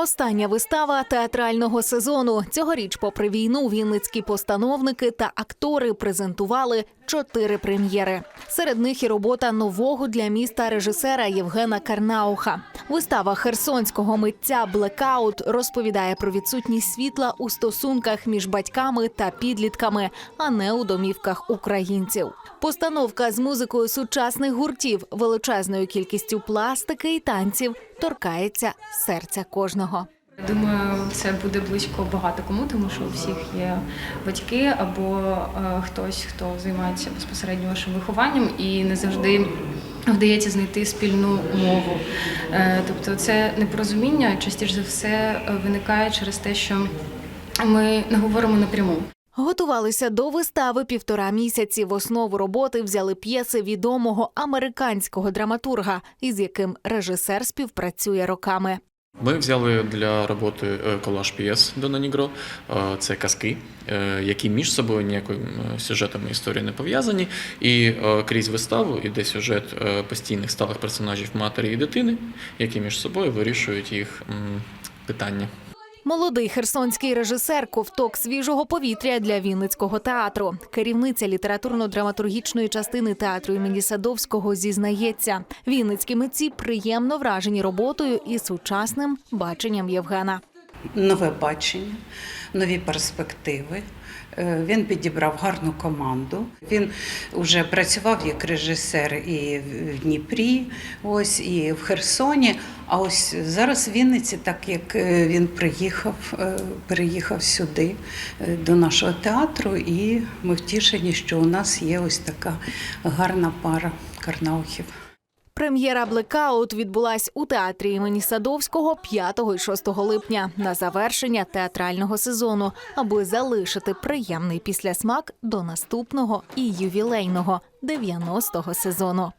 Остання вистава театрального сезону. Цьогоріч, попри війну, вінницькі постановники та актори презентували чотири прем'єри. Серед них і робота нового для міста режисера Євгена Карнауха. Вистава херсонського митця Блекаут розповідає про відсутність світла у стосунках між батьками та підлітками, а не у домівках українців. Постановка з музикою сучасних гуртів, величезною кількістю пластики і танців торкається серця кожного. Думаю, це буде близько багато кому, тому що у всіх є батьки або е, хтось, хто займається безпосередньо вашим вихованням, і не завжди вдається знайти спільну мову. Е, тобто, це непорозуміння частіше за все е, виникає через те, що ми не говоримо напряму. Готувалися до вистави півтора місяці. В основу роботи взяли п'єси відомого американського драматурга, із яким режисер співпрацює роками. Ми взяли для роботи е, колаж п'єс до Нігро. Е, Це казки, е, які між собою ніяким сюжетами сюжетом і історією не пов'язані. І крізь виставу іде сюжет постійних сталих персонажів матері і дитини, які між собою вирішують їх питання. Молодий херсонський режисер ковток свіжого повітря для Вінницького театру. Керівниця літературно-драматургічної частини театру імені Садовського зізнається, вінницькі митці приємно вражені роботою і сучасним баченням Євгена. Нове бачення, нові перспективи. Е, Він підібрав гарну команду. Він вже працював як режисер і в Дніпрі, ось і в Херсоні. А ось зараз в Вінниці, так як е, він приїхав, е, переїхав сюди до нашого театру, і ми втішені, що у нас є ось така гарна пара карнаухів. Прем'єра Блекаут відбулась у театрі імені Садовського 5 і 6 липня на завершення театрального сезону, аби залишити приємний післясмак до наступного і ювілейного 90-го сезону.